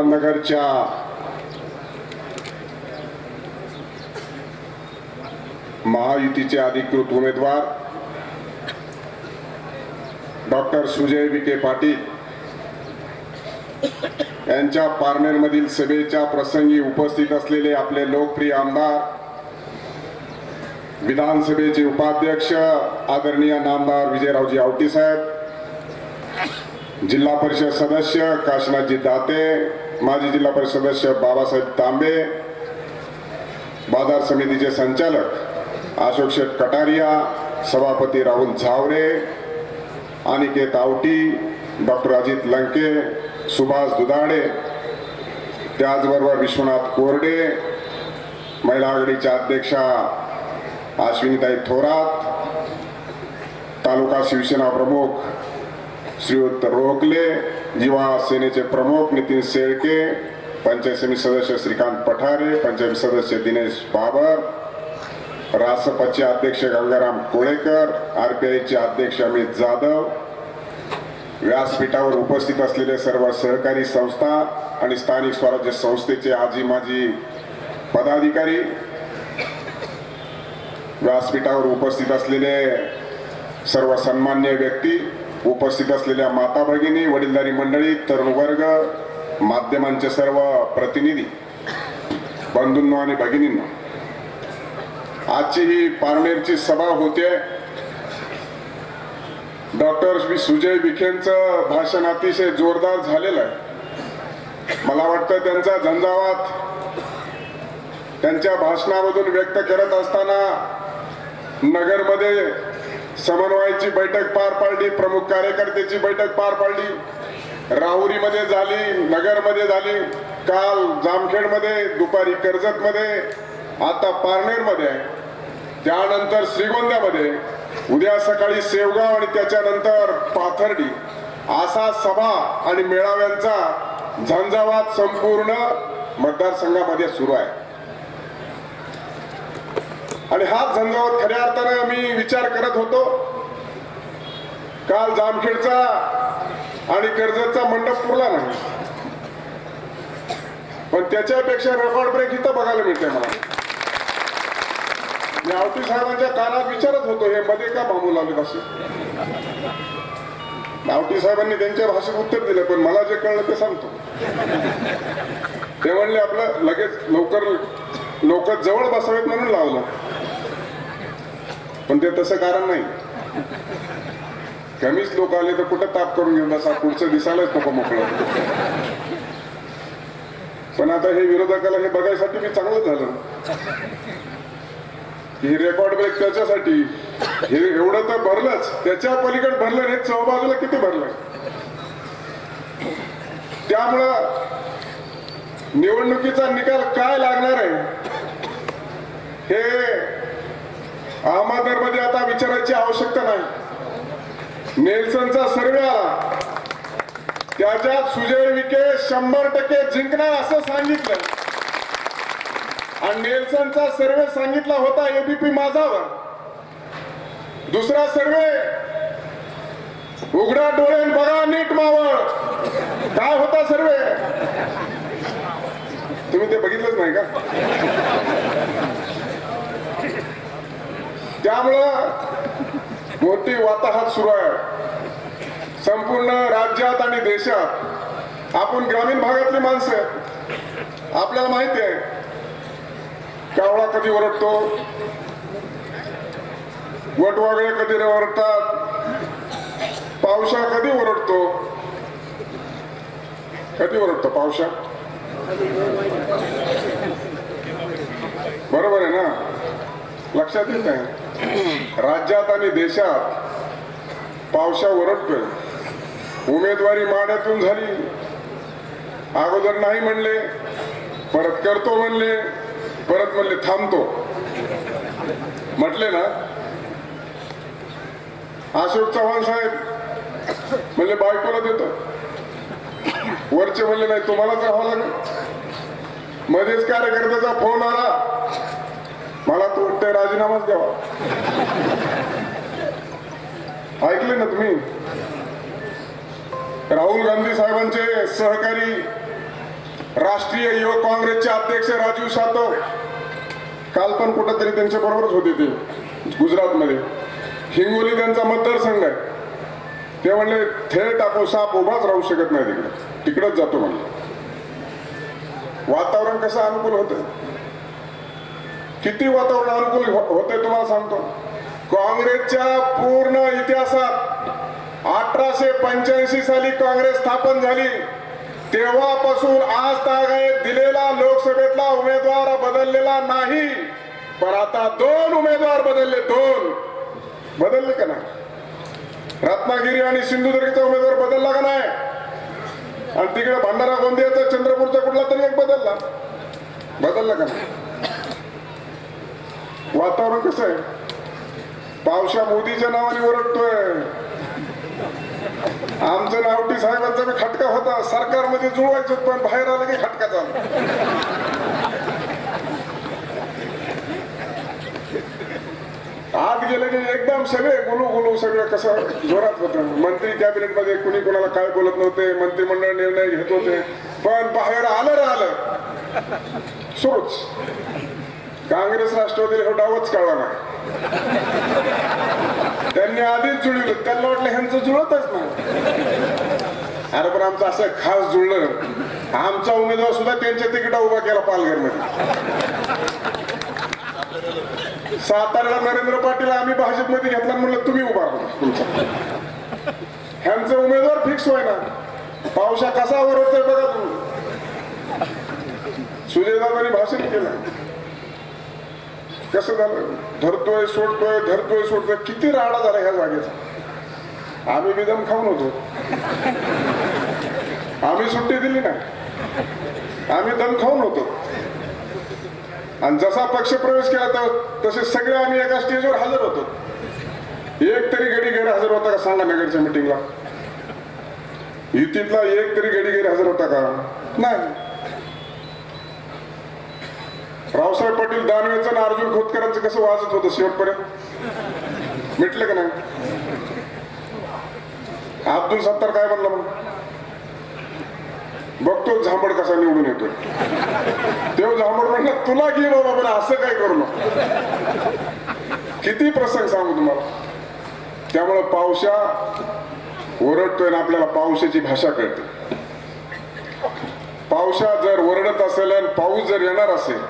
अहमदनगरच्या महायुतीचे अधिकृत उमेदवार डॉक्टर सुजय विखे पाटील यांच्या पारनेरमधील सभेच्या प्रसंगी उपस्थित असलेले आपले लोकप्रिय आमदार विधानसभेचे उपाध्यक्ष आदरणीय नामदार विजयरावजी आवटी साहेब जिल्हा परिषद सदस्य काशीनाथजी दाते माजी जिल्हा परिषद सदस्य बाबासाहेब तांबे बाजार समितीचे संचालक अशोक शेठ कटारिया सभापती राहुल झावरे अनिकेत आवटी डॉक्टर अजित लंके सुभाष दुधाडे त्याचबरोबर विश्वनाथ कोरडे महिला आघाडीच्या अध्यक्षा अश्विनीताई थोरात तालुका शिवसेना प्रमुख श्रीयुत रोकले युवा सेनेचे प्रमुख नितीन शेळके पंचायत समिती सदस्य श्रीकांत पठारे पंचायत सदस्य दिनेश बाबर रासपचे अध्यक्ष गंगाराम कोळेकर आर पी आयचे अध्यक्ष अमित जाधव व्यासपीठावर उपस्थित असलेले सर्व सहकारी संस्था आणि स्थानिक स्वराज्य संस्थेचे आजी माजी पदाधिकारी व्यासपीठावर उपस्थित असलेले सर्व सन्मान्य व्यक्ती उपस्थित असलेल्या माता भगिनी वडीलधारी मंडळी तरुण वर्ग माध्यमांचे सर्व प्रतिनिधी बंधूंनो आणि भगिनींनो आजची ही पारनेरची सभा होते. डॉक्टर सुजय विखेंचं भाषण अतिशय जोरदार झालेलं आहे. मला वाटतं त्यांचा झंझावात त्यांच्या भाषणामधून व्यक्त करत असताना नगरमध्ये समन्वयाची बैठक पार पाडली प्रमुख कार्यकर्त्याची बैठक पार पाडली. राहुरीमध्ये झाली नगरमध्ये झाली काल जामखेडमध्ये दुपारी कर्जतमध्ये आता पारनेरमध्ये आहे. त्यानंतर श्रीगोंद्यामध्ये उद्या सकाळी सेवगाव आणि त्याच्यानंतर पाथर्डी. असा सभा आणि मेळाव्यांचा झंझावात संपूर्ण मतदारसंघामध्ये सुरू आहे. आणि हाच झंझावात खऱ्या अर्थानं मी विचार करत होतो. काल जामखेडचा आणि कर्जतचा मंडप पुरला नाही. पण त्याच्यापेक्षा रेकॉर्ड ब्रेक इथं बघायला मिळते मला. मी आवटी साहेबांच्या कानात विचारत होतो हे मध्ये का बांबू लावले असे? आवटी साहेबांनी त्यांच्या भाषेत उत्तर दिलं पण मला जे कळलं ते सांगतो. ते म्हणले आपलं लगेच लवकर लोक जवळ बसावेत म्हणून लावलं. पण ते तसं कारण नाही. कमीच लोक आले तर कुठं ताप करून घेऊन बसा? पुढचं दिसायलाच नको मोकळं. पण आता हे विरोधकाला हे बघायसाठी मी चांगलं झालं. ही रेकॉर्ड ब्रेक त्याच्यासाठी हे एवढं तर भरलंच. त्याच्या पलीकडे भरलं हे सहभागाला किती भरलं? त्यामुळं निवडणुकीचा निकाल काय लागणार आहे? हे अहमदनगरमध्ये आता विचारायची आवश्यकता नाही. नेल्सनचा सर्वे आला. त्याच्यात सुजय विखे शंभर टक्के जिंकणार असं सांगितलं आणि नेल्सनचा सर्वे सांगितला होता एबीपी माझावर. दुसरा सर्वे उघडा डोळे बघा नीट मावळ. काय होता सर्वे? तुम्ही ते बघितलंच नाही का? त्यामुळं मोठी वाताहत सुरू आहे. संपूर्ण राज्यात आणि देशात आपण ग्रामीण भागातली माणसं आहेत. आपल्याला माहिती आहे. कावळा कधी ओरडतो? वटवागळे कधी ओरडतात पावसा कधी ओरडतो? कधी ओरडतो पावसा बरोबर आहे ना? लक्षात येत आहे राज्यात आणि देशात पावसा ओरडतोय. उमेदवारी माड्यातून झाली. अगोदर नाही म्हणले परत करतो म्हणले परत म्हणले थांबतो. म्हटले ना अशोक चव्हाण साहेब म्हणले बायकोला देतो. वरचे म्हणले नाही तुम्हालाच राहावं लागेल. मध्येच कार्यकर्त्याचा फोन आला. राजीनामाच द्यावा. ऐकले ना तुम्ही? राहुल गांधी साहेबांचे सहकारी राष्ट्रीय युवक काँग्रेसचे अध्यक्ष राजीव सातव काल पण कुठंतरी त्यांच्या बरोबरच होते ते गुजरातमध्ये. हिंगोली त्यांचा मतदारसंघ आहे. ते म्हणले थेट आपण साप उभाच राहू शकत नाही तिकडे. तिकडंच जातो म्हणले. वातावरण कसं अनुकूल होतं? किती वातावरण अनुकूल हो- तुम्हाला सांगतो. काँग्रेसच्या पूर्ण इतिहासात अठराशे पंच्याऐंशी साली काँग्रेस स्थापन झाली. तेव्हापासून आज तागायत दिलेला लोकसभेतला उमेदवार बदललेला नाही. पण आता दोन उमेदवार बदलले दोन. बदलले का नाही? रत्नागिरी आणि सिंधुदुर्गचा उमेदवार बदलला का नाही? आणि तिकडे भंडारा गोंदियाचा चंद्रपूरचा कुठला तरी एक बदलला. बदलला का नाही? वातावरण कसं आहे? पावसा मोदीच्या नावाने ओरडतोय. आमचं नावटी साहेबांचा बी खटका होता. सरकारमध्ये जुळवायचं पण बाहेर आलं की खटका झाला आत गेलं की एकदम सगळे गुलू गुलू सगळं कसं जोरात होतं. मंत्री कॅबिनेटमध्ये कुणी कुणाला काय बोलत नव्हते मंत्रिमंडळ निर्णय घेत होते पण बाहेर आलं रे आलं. सुरूच. काँग्रेस राष्ट्रवादीला हा डावच कळला नाही. त्यांनी आधीच जुळलं. त्यांना वाटलं ह्यांचं जुळतच नाही. अरे पण आमचं असं खास जुळलं. आमचा उमेदवार सुद्धा त्यांच्या तिकिटा उभा केला पालघरमध्ये. साताऱ्याला नरेंद्र पाटील आम्ही भाजपमध्ये घेतला म्हणलं तुम्ही उभा तुमचा ह्यांचं उमेदवार फिक्स होय ना पावसा कसा वरवतोय बघा तुम्ही. सुजयदादांनी भाषण केलं. कसं झालं? धरतोय सोडतोय धरतोय सोडतोय. किती राडा झाला ह्या जागेचा? आम्ही विदम खाऊन होतो. आम्ही सुट्टी दिली नाही. आम्ही दम खाऊन होतो. आणि जसा पक्ष प्रवेश केला तर तसे सगळे आम्ही एका स्टेजवर हजर होतो. एक तरी गडी गैरहजर होता का सांगा नगरच्या मिटिंगला युतीतला एक तरी गडी गैरहजर होता का? नाही. रावसाहेब पाटील दानवेचं आणि अर्जुन खोतकरांचं कसं वाजत होतं शेवटपर्यंत? मिटलं का नाही? अब्दुल सत्तार काय म्हणला मग? बघतो झांबड कसा निवडून येतोय. तेव्हा झांबड म्हणलं तुला घे बाबा पण असं काय करू नको. किती प्रसंग सांगू तुम्हाला. त्यामुळं पावसा ओरडतोय ना आपल्याला पावसाची भाषा कळते. पावसा जर ओरडत असेल आणि पाऊस जर येणार असेल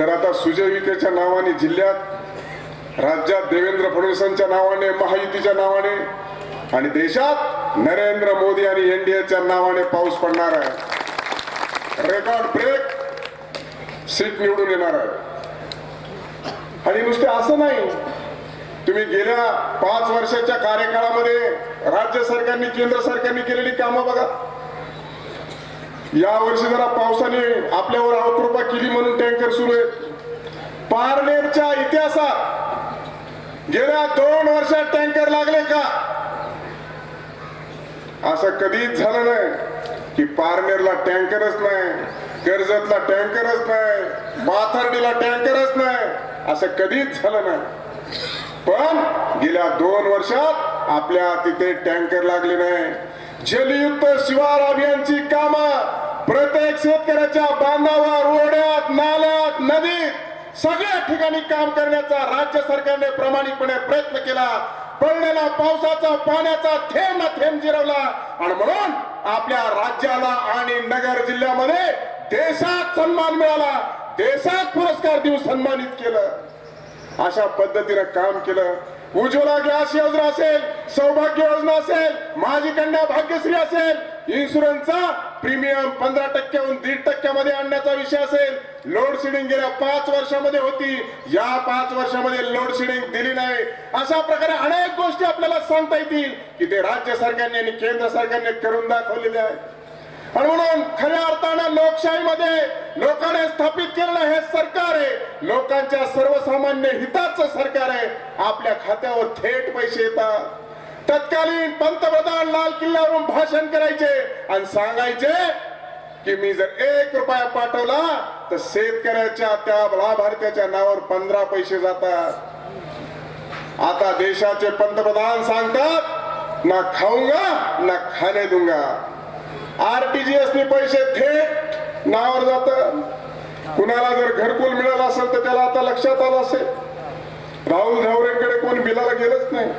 तर आता सुजयविकेच्या नावाने जिल्ह्यात राज्यात देवेंद्र फडणवीसांच्या नावाने महायुतीच्या नावाने आणि देशात नरेंद्र मोदी आणि एनडीएच्या नावाने पाऊस पडणार आहे. रेकॉर्ड ब्रेक सीट निवडून येणार आहे. आणि नुसते असं नाही. तुम्ही गेल्या पाच वर्षाच्या कार्यकाळामध्ये राज्य सरकारने केंद्र सरकारने केलेली कामं बघा. या वर्षी जरा पावसाने आपल्यावर अवकृपा केली म्हणून टँकर सुरू आहेत पारनेरच्या इतिहासात गेल्या दोन वर्षात टँकर लागले का? असं कधीच झालं नाही की पारनेरला टँकरच नाही कर्जतला टँकरच नाही माथर्डीला टँकरच नाही असं कधीच झालं नाही. पण गेल्या दोन वर्षात आपल्या तिथे टँकर लागले नाही. जलयुक्त शिवार अभियानची कामं प्रत्येक शेतकऱ्याच्या बांधावर ओढ्यात नाल्यात नदीत सगळ्या ठिकाणी काम करण्याचा राज्य सरकारने प्रामाणिकपणे प्रयत्न केला. पडलेला पावसाचा पाण्याचा थेंब ना थेंब जिरवला. आणि म्हणून आपल्या राज्याला आणि नगर जिल्ह्यामध्ये देशात सन्मान मिळाला. देशात पुरस्कार देऊन सन्मानित केलं. अशा पद्धतीनं काम केलं. उज्ज्वला गॅस योजना असेल सौभाग्य योजना असेल माझी कन्या भाग्यश्री असेल इन्शुरन्सचा प्रीमियम पंधरा टक्क्याहून दीड टक्क्यामध्ये आणण्याचा विषय असेल. लोड शेडिंग गेल्या पाच वर्षामध्ये होती. या पाच वर्षामध्ये लोड शेडिंग दिली नाही. अशा प्रकारे अनेक गोष्टी आपल्याला सांगता येतील की ते राज्य सरकारने आणि केंद्र सरकारने करून दाखवलेले आहे पण म्हणून खऱ्या अर्थानं लोकशाहीमध्ये लोकांनी स्थापित केलेलं हे सरकार आहे. लोकांच्या सर्वसामान्य हिताचं सरकार आहे. आपल्या खात्यावर थेट पैसे येतात. तत्कालीन पंतप्रधान लाल किल्ल्यावरून भाषण करायचे आणि सांगायचे की मी जर एक रुपया पाठवला तर शेतकऱ्याच्या त्या लाभार्थ्याच्या नावावर पंधरा पैसे जातात. आता देशाचे पंतप्रधान सांगतात ना खाऊंगा ना खाने दूंगा. आरटीजीएस ने पैसे थेट नावावर जात. कुणाला जर घरकुल मिळालं असेल तर त्याला आता लक्षात आलं असेल. राहुल झावरेकडे कोण बिलाला गेलंच नाही.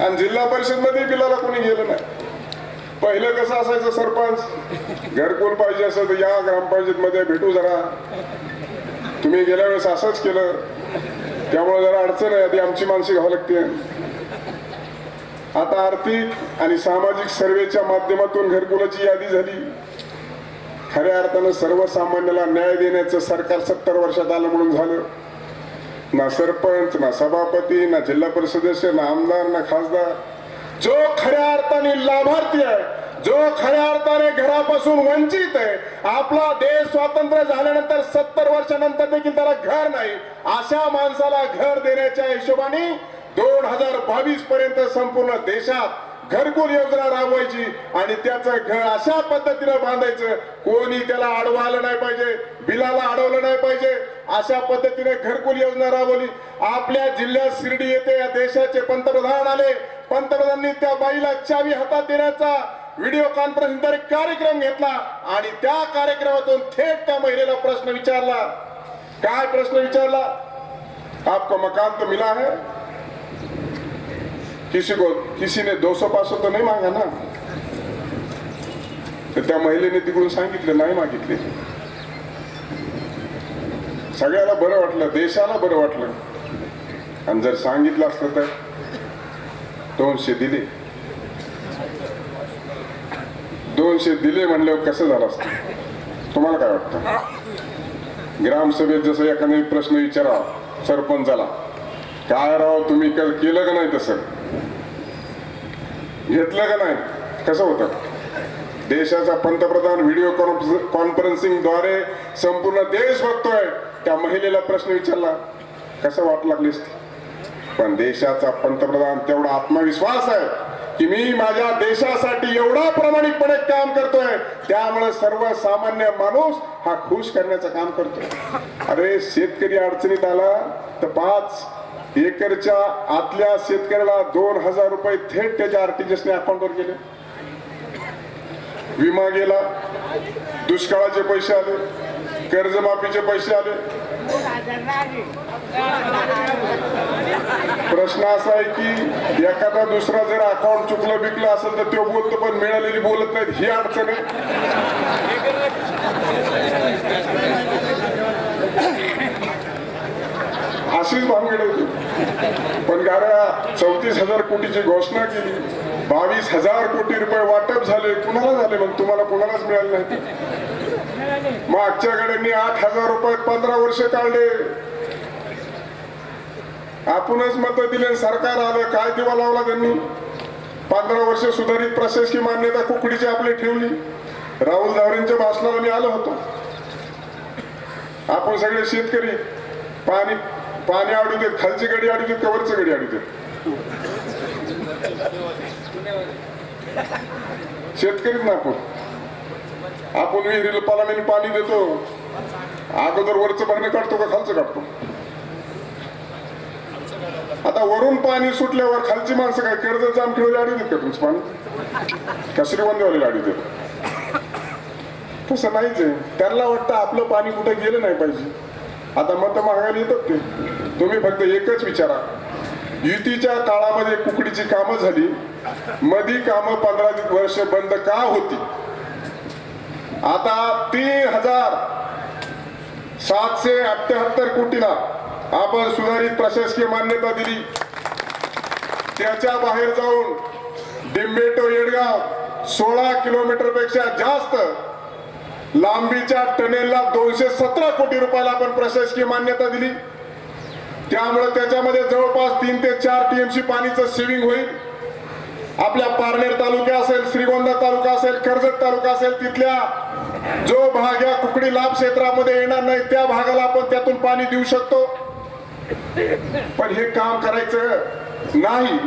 आणि जिल्हा परिषदमध्ये बिलाला कोणी गेलं नाही. पहिलं कसं असायचं सरपंच? घरकुल पाहिजे असेल तर या ग्रामपंचायत मध्ये भेटू जरा. तुम्ही गेल्या वेळेस असंच केलं. त्यामुळे जरा अडचण आहे आधी आमची मानसिक घ्यावं लागते. आता आर्थिक आणि सामाजिक सर्वेच्या माध्यमातून घरकुलाची यादी झाली. खऱ्या अर्थानं सर्वसामान्याला न्याय देण्याचं सरकार सत्तर वर्षात आलं म्हणून झालं. ना सरपंच ना सभापती ना जिल्हा परिषद सदस्य ना आमदार ना खासदार. जो खऱ्या अर्थाने लाभार्थी आहे जो खऱ्या अर्थाने घरापासून वंचित आहे आपला देश स्वातंत्र्य झाल्यानंतर सत्तर वर्षानंतर देखील त्याला घर नाही अशा माणसाला घर देण्याच्या हिशोबाने दोन हजार बावीस पर्यंत संपूर्ण देशात घरकुल योजना राबवायची आणि त्याचं घर अशा पद्धतीनं बांधायचं कोणी त्याला अडवायला नाही पाहिजे बिलाला अडवलं नाही पाहिजे अशा पद्धतीने घरकुल योजना राबवली. आपल्या जिल्ह्यात शिर्डी येथे या देशाचे पंतप्रधान आले. पंतप्रधानांनी त्या बाईला चावी हातात देण्याचा व्हिडिओ कॉन्फरन्सद्वारे कार्यक्रम घेतला आणि त्या कार्यक्रमातून थेट त्या महिलेला प्रश्न विचारला. काय प्रश्न विचारला? आपको मकान तो मिला है? किसी को किसी ने दो सौ पाच सौ तो नाही मागा ना। तर त्या महिलेने तिकडून सांगितलं नाही मागितले. सगळ्याला बरं वाटलं देशाला बरं वाटलं. आणि जर सांगितलं असतं तर दोनशे दिले. दोनशे दिले म्हणल्यावर कसं झालं असतं? तुम्हाला काय वाटतं? ग्रामसभेत जसं एखादा प्रश्न विचारा सरपंचाला. काय राव तुम्ही केलं का नाही तसं? घेतलं का नाही? कसं होतं? देशाचा पंतप्रधान व्हिडिओ कॉन्फरन्सिंगद्वारे संपूर्ण देश बघतोय. त्या महिलेला प्रश्न विचारला कसं वाट लागलीस पण देशाचा पंतप्रधान तेवढा आत्मविश्वास आहे की मी माझ्या देशासाठी एवढा प्रामाणिकपणे काम करतोय. त्यामुळे सर्वसामान्य माणूस हा खुश करण्याचं काम करतोय. अरे शेतकरी अडचणीत आला तर पाच एकरच्या आतल्या शेतकऱ्याला दोन हजार रुपये थेट त्याच्या आरटीजीएसने अकाउंटवर गेले विमा गेला दुष्काळाचे पैसे आले कर्जमाफीचे पैसे आले. प्रश्न असा आहे की एखादा दुसरा जर अकाउंट चुकलं बिकलं असेल तर तो बोलतो पण मिळालेली बोलत नाहीत ही अडचण आहे. अशीच भानगड होती. पण गाड्या चौतीस हजार कोटीची घोषणा केली. बावीस हजार कोटी रुपये वाटप झाले. कुणाला झाले? मग तुम्हाला कुणालाच मिळाले नाही. मागच्या गाड्यांनी आठ हजार रुपये पंधरा वर्ष काढले. आपणच मत दिले सरकार आलं. काय दिवा लावला त्यांनी? पंधरा वर्ष सुधारित प्रशासकीय मान्यता कुकडीची आपली ठेवली. राहुल धावरेंच्या भाषणाला मी आलो होतो. आपण सगळे शेतकरी पाणी पाणी आडू देत खालची गडी आडू देत कवरची गडी आडू देत. शेतकरीच ना आपण. आपण विहिरीला पालाने पाणी देतो. अगोदर वरचं पाणी काढतो का खालचं काढतो? आता वरून पाणी सुटल्यावर खालची माणसं काय कर्ज जाम खेळले आडू देत का तुमचं पाणी? का श्रीगोंदेवाली आडू देत. तसं नाहीच आहे. त्यांना वाटतं आपलं पाणी कुठे गेलं नाही पाहिजे. आता मत मागायला येतात ते. तुम्ही फक्त एकच विचारा. युतीच्या काळामध्ये कुकडीची कामं झाली. मधी कामं पंधरा वर्ष बंद का होती? आता तीन हजार सातशे अठ्याहत्तर कोटीला आपण सुधारित प्रशासकीय मान्यता दिली. त्याच्या बाहेर जाऊन डिंबेटो येडगाव सोळा किलोमीटरपेक्षा जास्त लांबीच्या टनेलला दोनशे सतरा कोटी रुपयाला आपण प्रशासकीय मान्यता दिली. त्यामुळे त्याच्यामध्ये जवळपास तीन ते चार टीएमसी पाणीचं सेव्हिंग होईल. आपल्या पारनेर तालुका असेल श्रीगोंदा तालुका असेल कर्जत तालुका असेल तिथल्या जो भाग या कुकडी लाभ क्षेत्रामध्ये येणार नाही त्या भागाला आपण त्यातून पाणी देऊ शकतो. पण हे काम करायचं नाही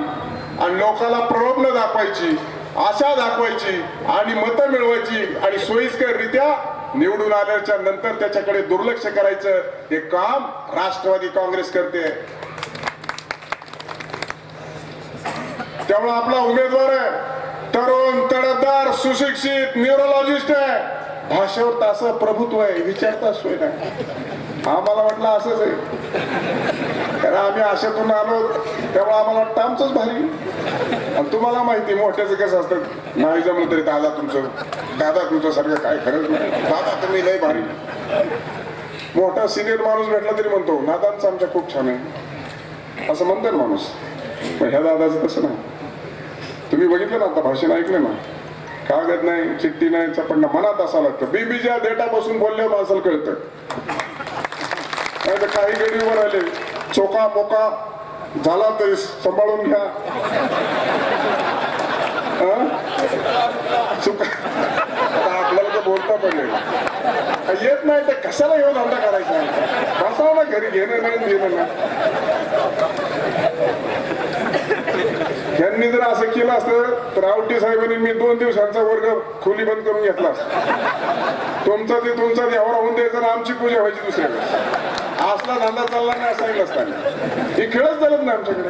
आणि लोकांना प्रलोभन दाखवायची. आशा दाखवायची आणि मतं मिळवायची आणि सोयीस्कररित्या निवडून आल्याच्यानंतर त्याच्याकडे दुर्लक्ष करायचं हे काम राष्ट्रवादी काँग्रेस करते. त्यामुळे आपला उमेदवार आहे तरुण तडफदार सुशिक्षित न्यूरोलॉजिस्ट आहे. भाषेवर तासं प्रभुत्व आहे विचारता सोय नाही. आम्हाला वाटलं असंच आहे. कारण आम्ही आशातून आलो. त्यामुळे आम्हाला वाटतं आमचंच भारी. आणि तुम्हाला माहिती मोठ्याचं कसं असतं नाही जमलं तरी दादा तुमचं दादा तुमचं सारखं काय खरंच नाही. दादा तुम्ही लय भारी. मोठा सिनियर माणूस भेटला तरी म्हणतो नादांचं आमच्या खूप छान आहे. असं म्हणतो माणूस. पण ह्या दादाचं तसं नाही. तुम्ही बघितलं ना आता भाषण ऐकलं ना? कागद नाही चिठ्ठी नाही चपडणं मनात असा लागतं. बीबीच्या देटापासून बोलल्यावर माणसाला कळतं. नाही तर काही गडी उभं राहिले चोका मोका झाला तरी सांभाळून घ्या. आपल्याला तर बोलता पडेल येत नाही तर कशाला येऊन धंदा करायचा? बसाव ना घरी घेणं नाही देणं नाही. यांनी जर असं केलं असतं तर आवटी साहेबांनी मी दोन दिवसांचा वर्ग खोली बंद करून घेतला असता. तुमचा ते तुमचा देवा होऊन द्यायचा आमची पूजा व्हायची दुसऱ्याकडे असला धंदा चालला नाही सांगितलं असताना हे खेळच चालत नाही आमच्याकडे.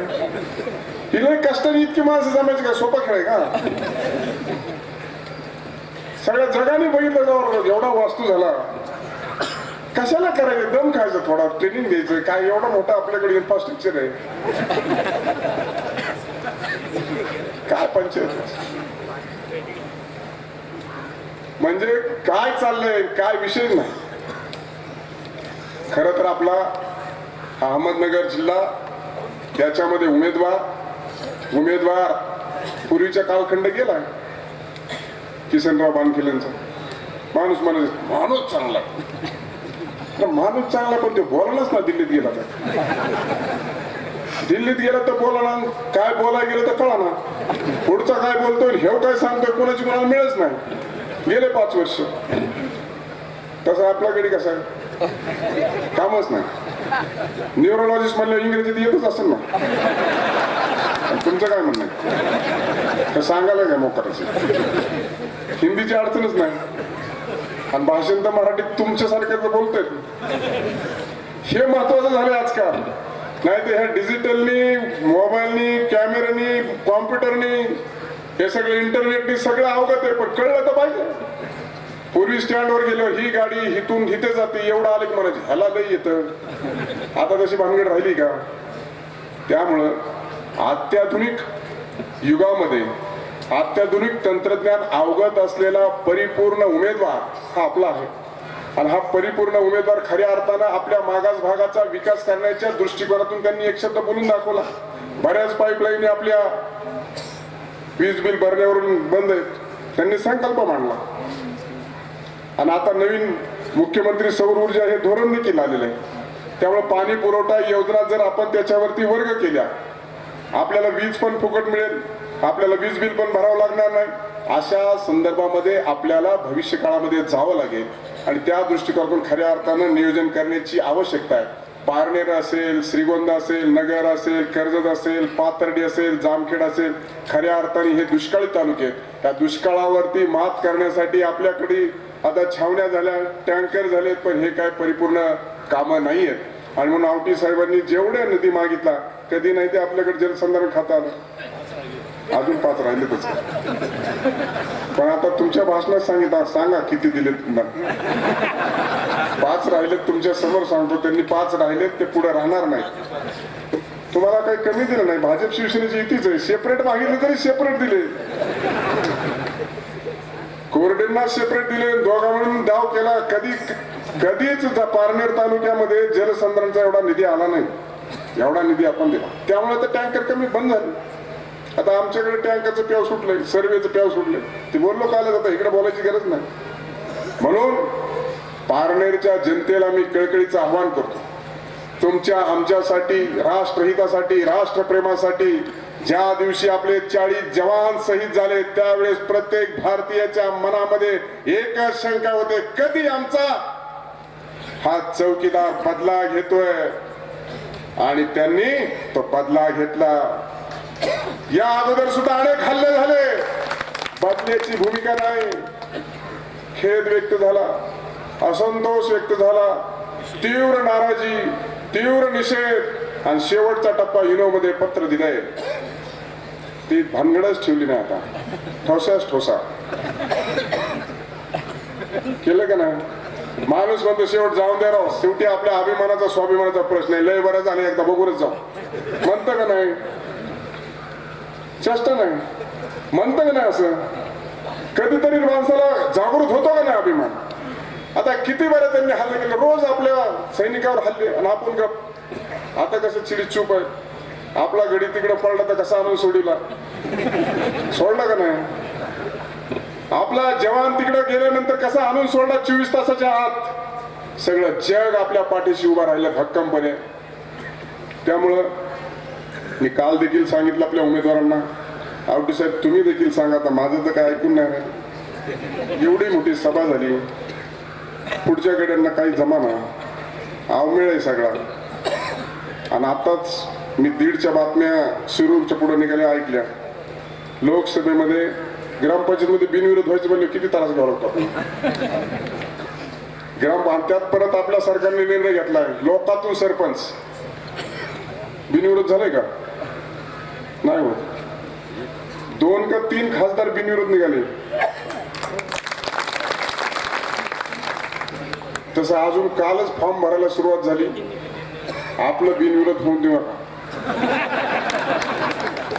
हिला कष्टाने इतकी माणसं जमायची का सोपा खेळ का? सगळ्या जगाने बघितलं जावं एवढा वास्तू झाला. कशाला करायचं? दम खायचं थोडा. ट्रेनिंग द्यायचं काय एवढा मोठा आपल्याकडे इन्फ्रास्ट्रक्चर आहे. काय पंचायत? म्हणजे काय चाललंय? काय विषय नाही. खर तर आपला अहमदनगर जिल्हा त्याच्यामध्ये उमेदवार उमेदवार पूर्वीचा कालखंड गेला किसनराव बानखिलेंचा. माणूस माणूस माणूस चांगला. तर माणूस चांगला पण ते बोलायलाच ना दिल्लीत गेला तर. दिल्लीत गेला तर बोला ना काय बोलाय गेलं तर कळा ना पुढचा काय बोलतोय हेव काय सांगतोय कोणाची कोणाला मिळच नाही. गेले पाच वर्ष. तसं आपल्याकडे कसं आहे? कामच नाही? न्यूरोलॉजिस्ट म्हणलं इंग्रजीत येतच असेल ना. तुमचं काय म्हणणं आहे? तर सांगायला काय मोकराचं हिंदीची अडचणच नाही. आणि भाषण तर मराठीत तुमच्यासारख्याच बोलतोय. हे महत्वाचं झालं आजकाल. नाही तर ह्या डिजिटलनी मोबाईलनी कॅमेऱ्यानी कॉम्प्युटरनी हे सगळं इंटरनेटनी सगळं अवगत आहे. पण कळलं तर पाहिजे. पूर्वी स्टँडवर गेलो ही गाडी हिथून इथे जाते एवढं आले की म्हणायची ह्याला लई येतं. आता तशी भानगड राहिली का? त्यामुळं अत्याधुनिक युगामध्ये अत्याधुनिक तंत्रज्ञान अवगत असलेला परिपूर्ण उमेदवार हा आपला आहे. आणि हा परिपूर्ण उमेदवार खऱ्या अर्थानं आपल्या मागास भागाचा विकास करण्याच्या दृष्टिकोनातून त्यांनी एक शब्द बोलून दाखवला. बऱ्याच पाईपलाईन आपल्या वीज बिल भरण्यावरून बंद आहेत. त्यांनी संकल्प मांडला. आणि आता नवीन मुख्यमंत्री सौर ऊर्जा हे धोरण देखील आलेलं आहे. त्यामुळे पाणी पुरवठा योजना जर आपण त्याच्यावरती वर्ग केल्या आपल्याला वीज पण फुकट मिळेल आपल्याला वीज बिल पण भरावं लागणार नाही. अशा संदर्भामध्ये आपल्याला भविष्य काळामध्ये जावं लागेल आणि त्या दृष्टिकोनातून खऱ्या अर्थानं नियोजन करण्याची आवश्यकता आहे. पारनेर असेल श्रीगोंदा असेल नगर असेल कर्जत असेल पाथर्डी असेल जामखेड असेल खऱ्या अर्थाने हे दुष्काळी तालुके आहेत. त्या दुष्काळावरती मात करण्यासाठी आपल्याकडे आता छावण्या झाल्या टँकर झालेत पण हे काय परिपूर्ण कामं नाही आहेत आणि म्हणून आवटी साहेबांनी जेवढ्या निधी मागितला कधी नाही ते आपल्याकडे जलसंधारण खातं आलं. अजून पाच राहिलेतच पण आता तुमच्या भाषणात सांगितलं सांगा किती दिलेत पुन्हा. पाच राहिलेत तुमच्यासमोर सांगतो त्यांनी पाच राहिलेत ते पुढे राहणार नाही तुम्हाला काही कमी दिलं नाही भाजप शिवसेनेची इतिच आहे. सेपरेट मागितले तरी सेपरेट दिले. कोरडेंना सेपरेट दिले दोघा म्हणून दाव केला. कधी कधीच जा- पारनेर तालुक्यामध्ये जलसंधारणचा एवढा निधी आला नाही. एवढा निधी आपण दिला. त्यामुळे तर टँकर कमी बंद झाले. आता आमच्याकडे टँकरचं प्याव सुटलंय सर्वेचं प्याव सुटलंय. ते बोललो कालच आता इकडे बोलायची गरज नाही. म्हणून पारनेरच्या जनतेला मी कळकळीचं आव्हान करतो. तुमच्या आमच्यासाठी राष्ट्रहितासाठी राष्ट्रप्रेमासाठी ज्या दिवशी आपले चाळीस जवान शहीद झाले त्यावेळेस प्रत्येक भारतीयाच्या मनामध्ये एकच शंका होते कधी आमचा? हा चौकीदार बदला घेतोय. आणि त्यांनी तो बदला घेतला. या अगोदर सुद्धा अनेक हल्ले झाले. बातमीची भूमिका नाही. खेद व्यक्त झाला. असंतोष व्यक्त झाला. तीव्र नाराजी तीव्र निषेध आणि शेवटचा टप्पा युनो मध्ये पत्र दिलंय. ती भानगडच ठेवली नाही आता. ठोसाच ठोसा. केलं का नाही? माणूस म्हणतो शेवट जाऊन द्या राव. शेवटी आपल्या अभिमानाचा स्वाभिमानाचा प्रश्न आहे. लय बरं झालं एकदा बघूनच जाऊ. म्हणतं का नाही? चेष्टा नाही. म्हणतं का नाही असं? कधीतरी माणसाला जागृत होतो का नाही अभिमान? आता किती बरं त्यांनी हल्ले केले? रोज आपल्या सैनिकावर हल्ले आणि आपण गप. आता कसं चिडी चूप आहे. आपला गडी तिकडे पडला तर कसा आणून सोडिला? सोडला का नाही? आपला जवान तिकडे गेल्यानंतर कसा आणून सोडला चोवीस तासाच्या आत? सगळं जग आपल्या पाठीशी उभा राहिलं भक्कमपणे. त्यामुळं मी काल देखील सांगितलं आपल्या उमेदवारांना. आवटी साहेब तुम्ही देखील सांगा आता माझं तर काय ऐकून नाही एवढी मोठी सभा झाली. पुढच्या गड्यांना काही जमाना आवमेळ आहे सगळा. आणि आताच मी दीडच्या बातम्या शिरूरच्या पुढे निघाल्या ऐकल्या. लोकसभेमध्ये ग्रामपंचायतमध्ये बिनविरोध व्हायचं म्हणजे किती त्रास घ्यावा लागतो ग्राम त्यात परत आपल्या सरकारने निर्णय घेतलाय. लोकातून सरपंच. बिनविरोध झालाय का? नाही होत. दोन का तीन खासदार बिनविरोध निघाले. तसं अजून कालच फॉर्म भरायला सुरुवात झाली. आपलं बिनविरोध होऊन देऊ नका.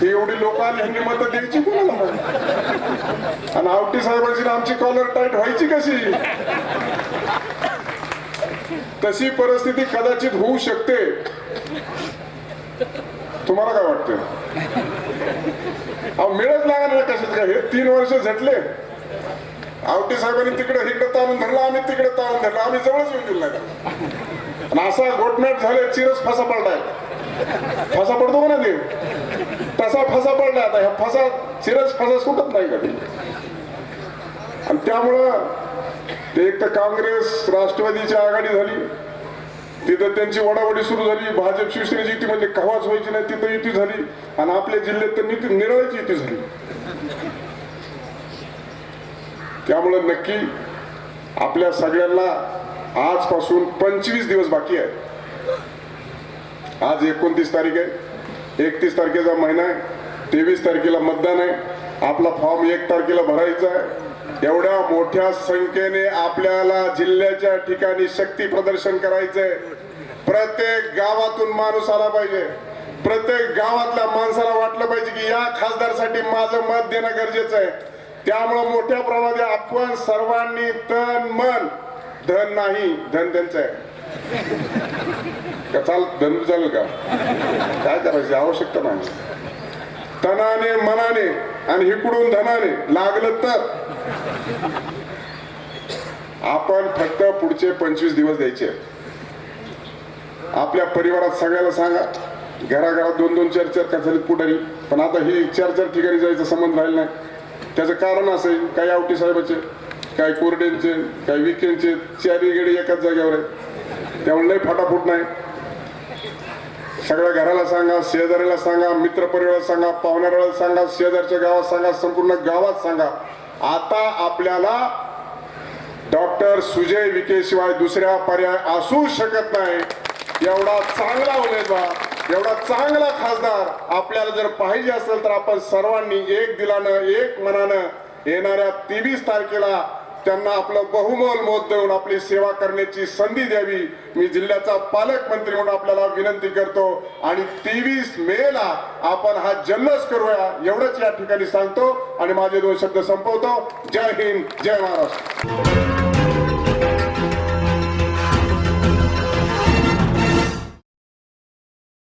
ही एवढी लोक आली ह्यांनी मत द्यायची कोणाला? आणि आवटी साहेबांची आमची कॉलर टाईट व्हायची कशी? तशी परिस्थिती कदाचित होऊ शकते. तुम्हाला काय वाटतं अहो मिळत लागणार कशात काय? हे तीन वर्ष झटले. आवटी साहेबांनी तिकडे इकडे ताणून धरला आम्ही तिकडे ताणून धरला. आम्ही जवळच येऊन दिला आणि असा गोटनाट झाले चिरच फसा पडलाय. फसा पडतो का ना ते तसा फसा पडला आता. ह्या फसा चिरच फसा सुटत नाही कधी आणि त्यामुळं ते एक तर काँग्रेस राष्ट्रवादीची आघाडी झाली. तिथं त्यांची वडावडी सुरू झाली. भाजप शिवसेनेची युती म्हणजे कवाच व्हायची नाही तिथं युती झाली. आणि आपल्या जिल्ह्यात तर निती निरळाची युती झाली. त्यामुळं नक्की आपल्या सगळ्यांना आजपासून पंचवीस दिवस बाकी आहे आज एकोणतीस तारीख आहे. एकतीस तारखेचा महिना आहे. तेवीस तारखेला मतदान आहे. आपला फॉर्म एक तारखेला भरायचा आहे. एवढ्या मोठ्या संख्येने आपल्याला जिल्ह्याच्या ठिकाणी शक्ती प्रदर्शन करायचंय प्रत्येक गावातून माणूस आला पाहिजे. प्रत्येक गावातल्या माणसाला वाटलं पाहिजे की या खासदारसाठी माझं मत देणं गरजेचं आहे. त्यामुळं मोठ्या प्रमाणात आपण सर्वांनी तन मन धन नाही धन त्यांचं आहे. का चाल धन चालेल का? काय करायची? आवश्यकता नाही. तनाने मनाने आणि इकडून धनाने लागलं तर आपण फक्त पुढचे पंचवीस दिवस द्यायचे. आपल्या परिवारात सगळ्याला सांगा घराघरात दोन दोन चार चार का झालीत पुढारी पण आता ही चार चार ठिकाणी जायचा संबंध राहिला नाही. त्याचं कारण असेल काही आवटी साहेबाचे काही कोरड्यांचे काही विकेंडचे चारही गेडे एकाच जागेवर आहे त्यामुळे लय फाटाफूट नाही. सगळ्या घराला सांगा शेजाऱ्याला सांगा मित्र परिवाराला सांगा पाहुणाऱ्याला सांगा शेजारच्या गावात सांगा संपूर्ण गावात सांगा. आता आपल्याला डॉक्टर सुजय विखे शिवाय दुसऱ्या पर्याय असू शकत नाही. एवढा चांगला उमेदवार एवढा चांगला खासदार आपल्याला जर पाहिजे असेल तर आपण सर्वांनी एक दिलानं एक मनानं येणाऱ्या तेवीस तारखेला त्यांना आपलं बहुमोल मत देऊन आपली सेवा करण्याची संधी द्यावी. मी जिल्ह्याचा पालकमंत्री म्हणून आपल्याला विनंती करतो. आणि तेवीस मे ला आपण हा जल्लोष करूया. एवढंच या ठिकाणी सांगतो. आणि माझे दोन शब्द संपवतो. जय हिंद जय महाराष्ट्र.